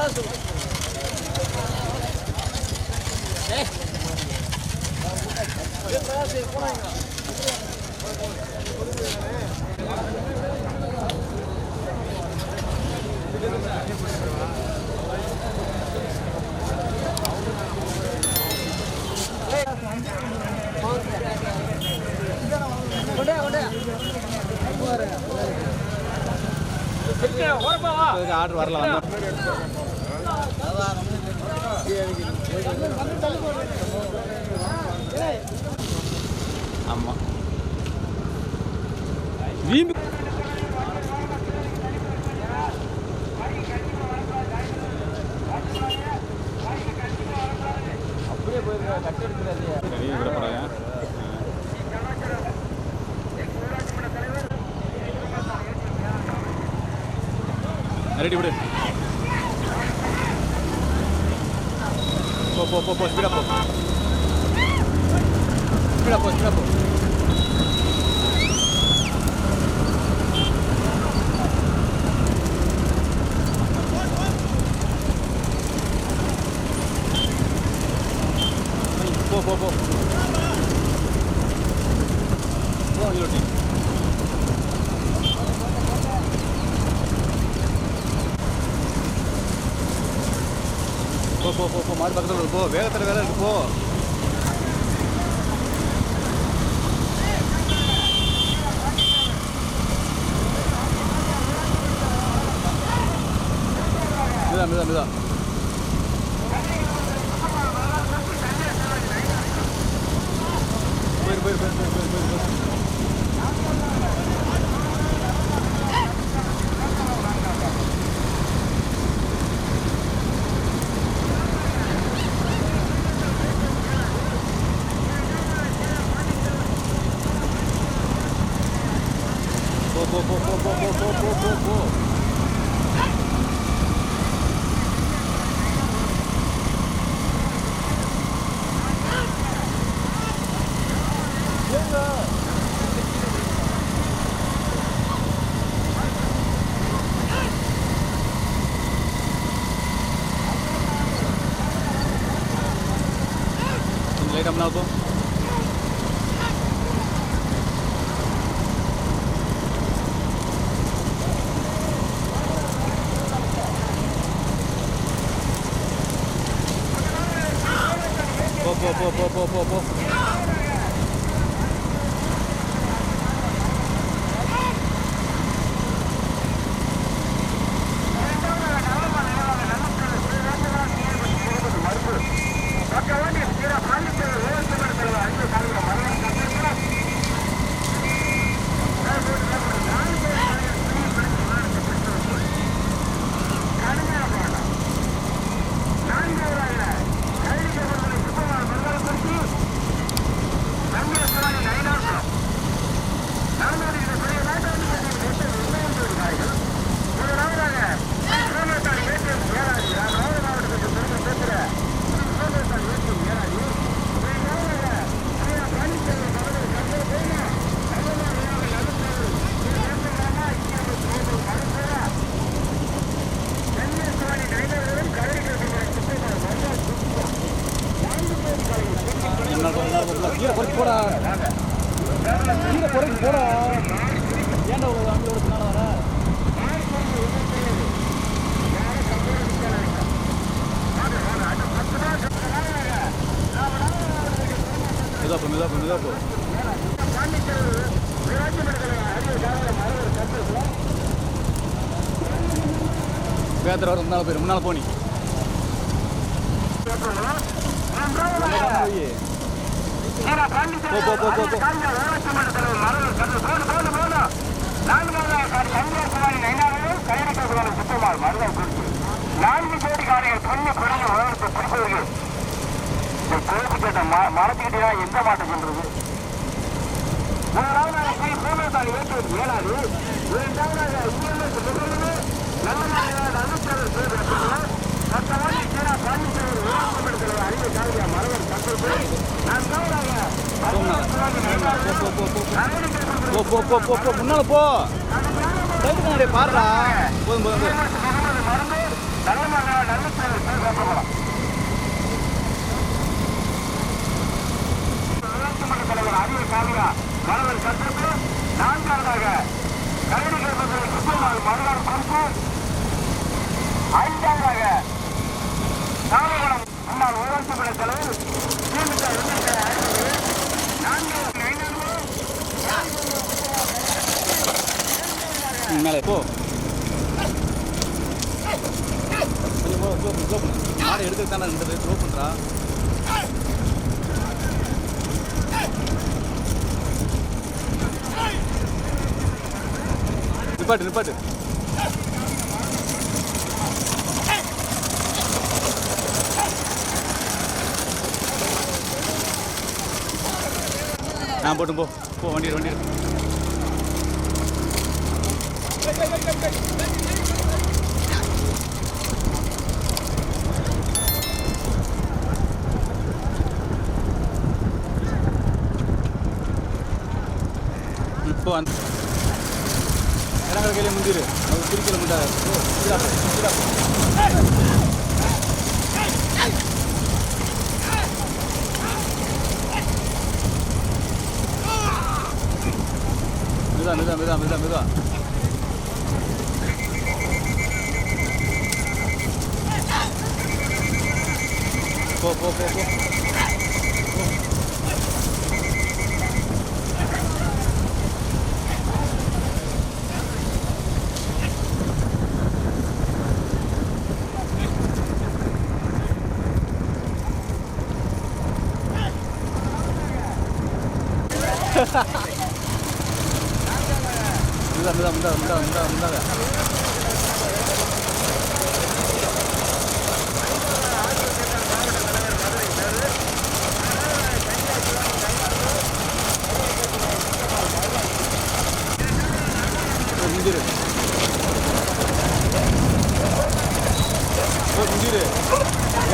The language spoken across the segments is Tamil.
lazım. Ne? Ben bu da. Ben order வரல ஆமாம் வீம்பு. அப்படியே போயிருக்க கட்டெடுக்கிறாரு ரெடி விடு போ போ போ போ ஸ்பீடா போ ஸ்பீடா போ ஸ்பீடா போ போ போ போ போ போ போ போ போ மாடு பக்கத்தில் இருக்கு, போ வேகத்தில் வேலை இருக்கு போ 있고 ポポポポポポポポポポ இருந்தா போதும் பேத்துற ஒரு முன்னால் போயிரு முன்னால் போனி போ போ நான்கு ஜோடி காரைகள் மறைச்சுக்கிட்டீங்கன்னா எந்த மாட்டம் சொல்றது முதலாவது நாளைக்கு பூமத்தால் ஏற்றுவது இயலாது இரண்டாவதாக இஎம்எஸ் முதல்வர் நல்ல நாளாக அமைச்சர் செய்யப்பட்டுள்ளார் மற்றவாறு சீனா பாண்டிச்சேரி ஊரகப்படுத்தலை அறிய காவிய மரவர் தங்கள் போய் நான்காவதாக முன்னால போ. பாருடா. போதும் போதும் மறந்து நல்ல மகன் நல்ல தலைவர் அரிய காவியா நான்காவதாக. கரடி கருப்பத்தில் சுப்பிரமணிய மறுநாள் பொறுப்பு ஐந்தாவதாக. காவலகம் முன்னாள் ஊராட்சி பட தலைவர் திமுக எம்எல்ஏ அறிவிப்பு நான்காவது ஐந்தாவது. ம், மேலே போ. கொஞ்சம் போ ஸ்லோ ஸ்லோ மாடு எடுத்துட்டு தானே இருந்தது ஸ்லோ பண்ணுறா நிப்பாட்டு நிப்பாட்டு. நான் போட்டும் போ. போ வண்டி வண்டி திரு கையில் முந்திரு அது பிரிக்கல முடியாது மெதுவா மெதுவா மெதுவா மெதுவா மெதுவா. போ போ போ போ. மெதுவா மெதுவா மெதுவா இந்த மெதுவா மெதுவா போ, முந்திரு. போ முந்திரு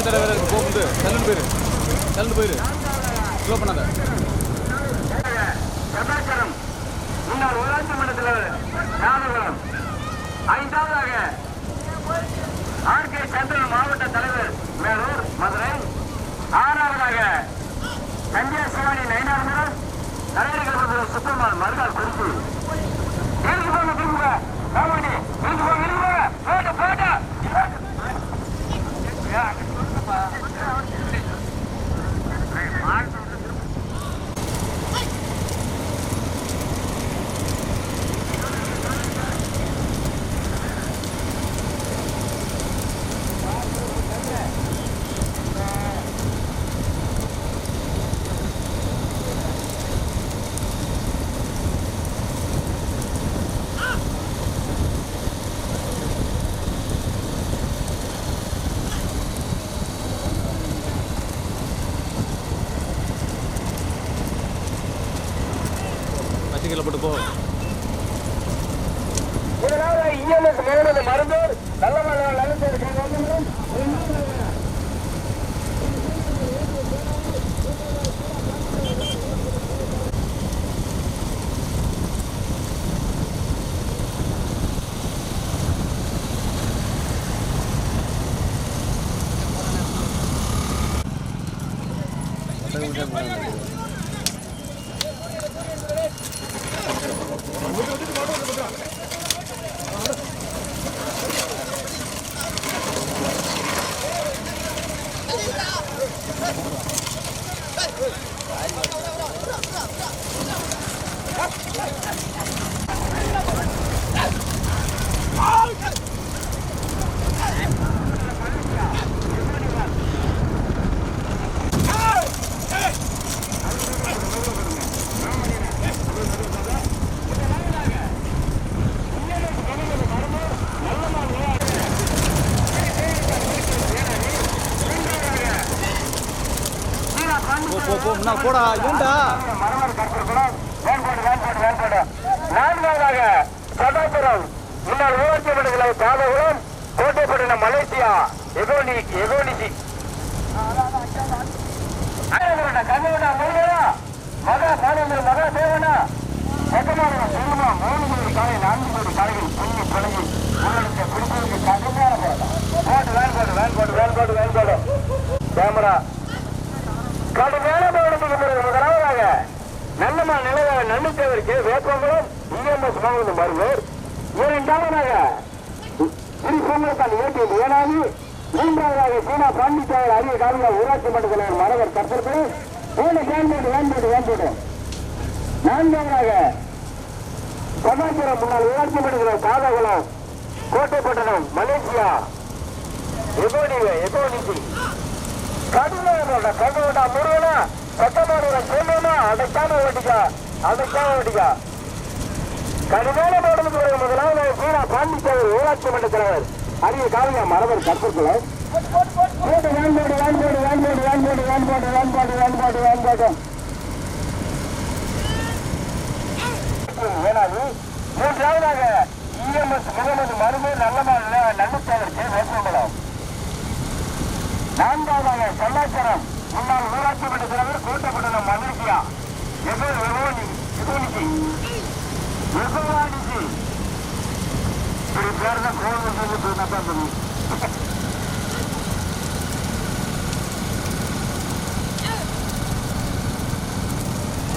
தடவை போகும்போது தள்ளுன்னு போயிரு. தள்ளுன்னு போயிரு. ஸ்லோ பண்ணாத செவ்வாய்க்கிழம் முன்னாள் ஊராட்சி மன்ற தலைவர் ராமகுளம் இரண்டாவதாக ஆர் கே சந்திரன் மாவட்ட தலைவர் மேலூர் மதுரை. ஆறாவதாக கன்னியா சிவானி நயனார்புரம் தலைவர்கள் சுப்பிரமணியன் மறுநாள் குறித்து இருக்கு திரும்ப போடா ஏன்டா சென்ற மலேசியா எகோனி எகோனிசி கண்ணா மொழியா மகா பாலியல் மகா தேவனா மொத்தமான சொல்லுமா நான்கு கோடி காலைகள் புள்ளி பழகி உங்களுக்கு பிடிச்சதுக்கு கடுமையான போட்டு வேன் போட்டு வேன் போட்டு வேன் கேமரா கடுமையான போடுறதுக்கு பிறகு முதலாவதாக நல்லமா நிலவர நன்மை தேவருக்கு வேப்பங்குளம் இஎம்எஸ் வாங்குவது மருந்தூர் இரண்டாவதாக ஸ்ரீ சுமர்தான் ஏடிஎல் மூன்றாவதாக சீனா பாண்டிச்சாயர் அரிய காவிரி ஊராட்சி மன்ற தலைவர் மரவர் கற்பர்கள் மூணு வேன்போடு வேன்போடு வேன்போடு நான்காவதாக சமாச்சாரம் முன்னாள் ஊராட்சி மன்ற தலைவர் காதகுளம் கோட்டைப்பட்டணம் மலேசியா. எகோனிவே எகோனிசி கடுமையான கடுமையா முருகனா சட்டமான சொல்லுனா அடைக்காம ஓட்டிக்கா அதைத்தான் ஓட்டிக்கா. கடுமையான போடுறது பிறகு முதலாவது சீனா பாண்டிச்சேரி ஊராட்சி மன்ற தலைவர். அரிய காவியா மரபர் கற்பிற்குள்ள மூன்றாவதாக இஎம்எஸ் முகமது மருமை நல்லமான நன்மத்தாளர் கே. வேப்பம்பலம் நான்காவதாக கலாச்சாரம் முன்னாள் ஊராட்சி மன்ற தலைவர் கோட்டப்பட்டணம் மகிழ்ச்சியா எவ்வளவு எவ்வளவு Егованичи! Регулярно холодно живут на базове.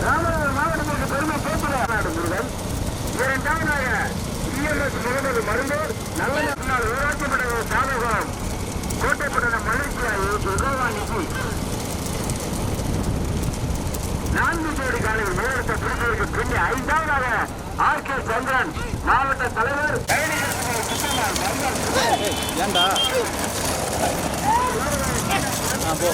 ராமநாதபுரம் மாவட்டத்திற்கு பெருமை சேர்த்துடைய நாடுகள் இரண்டாவதாக இஎம்எஸ் முகமது மருந்தூர் நல்ல நாள் ஊராட்சிப்பட்ட சாதகம் கோட்டைப்பட்ட மலேசியாவை உகவாணிக்கு நான்கு ஜோடி காலையில் மேலிடத்தை பிடிப்பதற்கு பின்னே ஐந்தாவதாக ஆர் கே சந்திரன் மாவட்ட தலைவர். ஏண்டா? போ.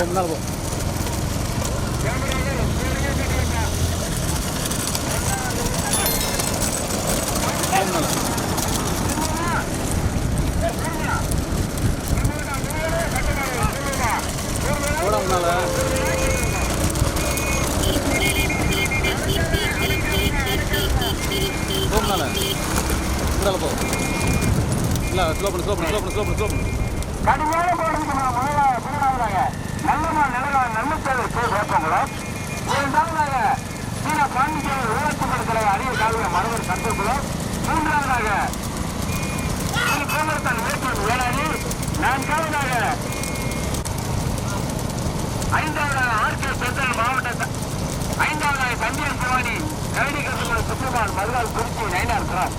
ரொம்ப போ. மதுரால் மதுரால் குறிச்சி நைனார் கிராஸ்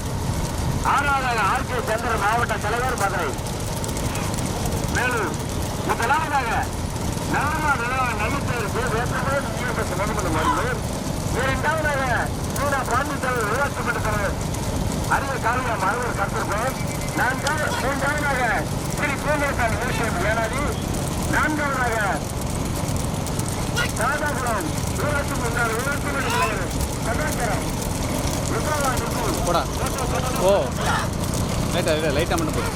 ஆறாவதாக ஆர் கே மாவட்ட தலைவர் மதுரை மேலூர் முதலாவதாக நலமா நலமா நல்லத்தேருக்கு வேற்றவர் சீரமைச்சர் மதுமன் மருந்தூர் இரண்டாவதாக சூரா பாண்டி தலைவர் ஊராட்சி மன்ற தலைவர் அறிவர் காலியா மருவர் கத்திருப்போம் நான்காவது மூன்றாவதாக ஸ்ரீ கோங்கல்கால் விஷயம் ஏனாதி நான்காவதாக ராதாபுரம் ஊராட்சி மன்ற ஊராட்சி மன்ற தலைவர் கதாச்சாரம் போடா. ஓ லைட்டாக இல்லை லைட்டாக மட்டும் போடு.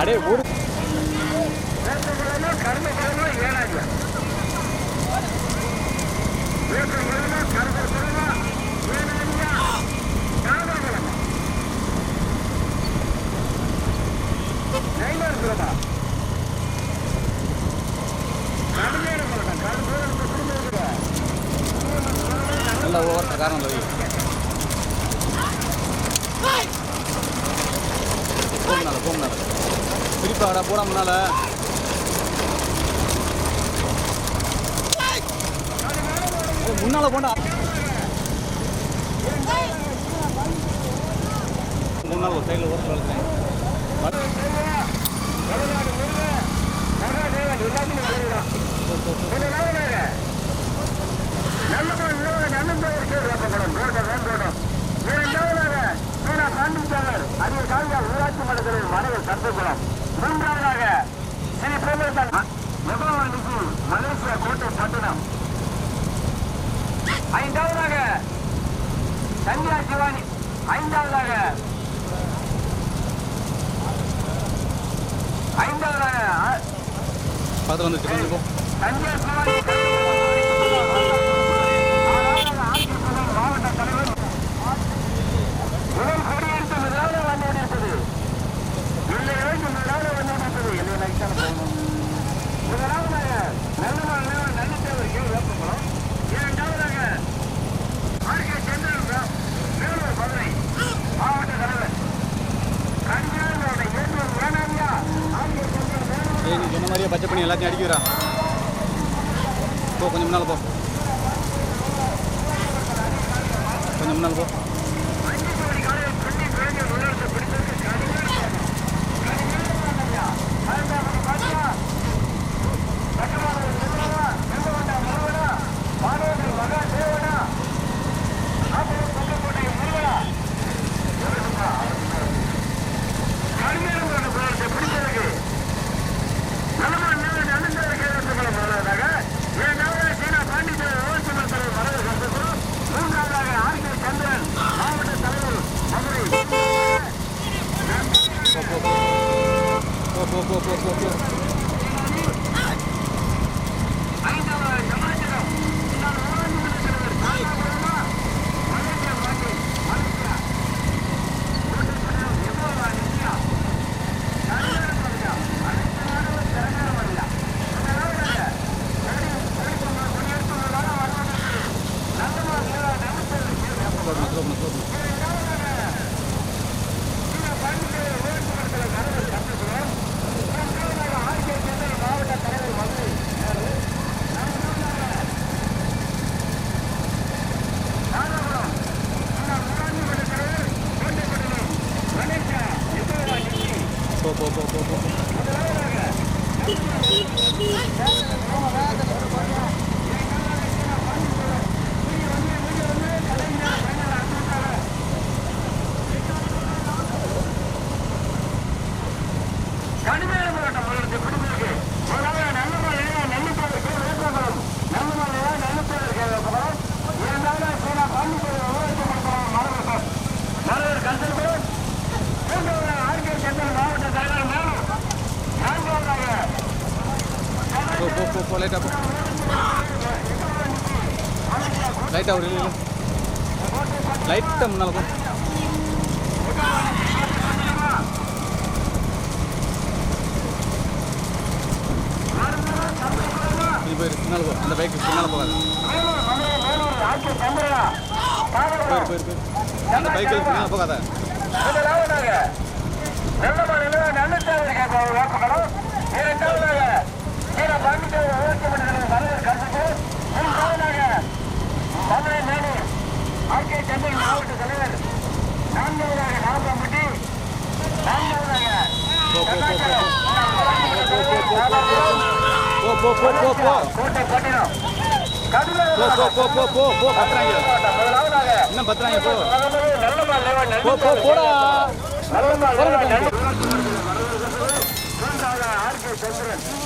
அடே ஊரு. Neyler burada? காரணம் இல்லை போங்கனால போங்கனால பிரிப்பாடா போடா முன்னால. முன்னால போண்டா போ போ போ போ லைட்டாக போ லைட்டாக ஒரு இல்லை லைட்டாக முன்னால் போ போயிரு பின்னால் போ அந்த பைக்கு பின்னால் போகாது போயிரு போயிரு போயிரு அந்த பைக்கில் பின்னால் போகாத நல்ல நல்ல தேவை போ போ போ போ கோட்டை பட்டினம் போ போ போ போ போ போ பத்ராங்க இன்னும் பத்ராங்க போ போ போ போடா நல்லமா நல்லமா ஆர்கே சந்திரன்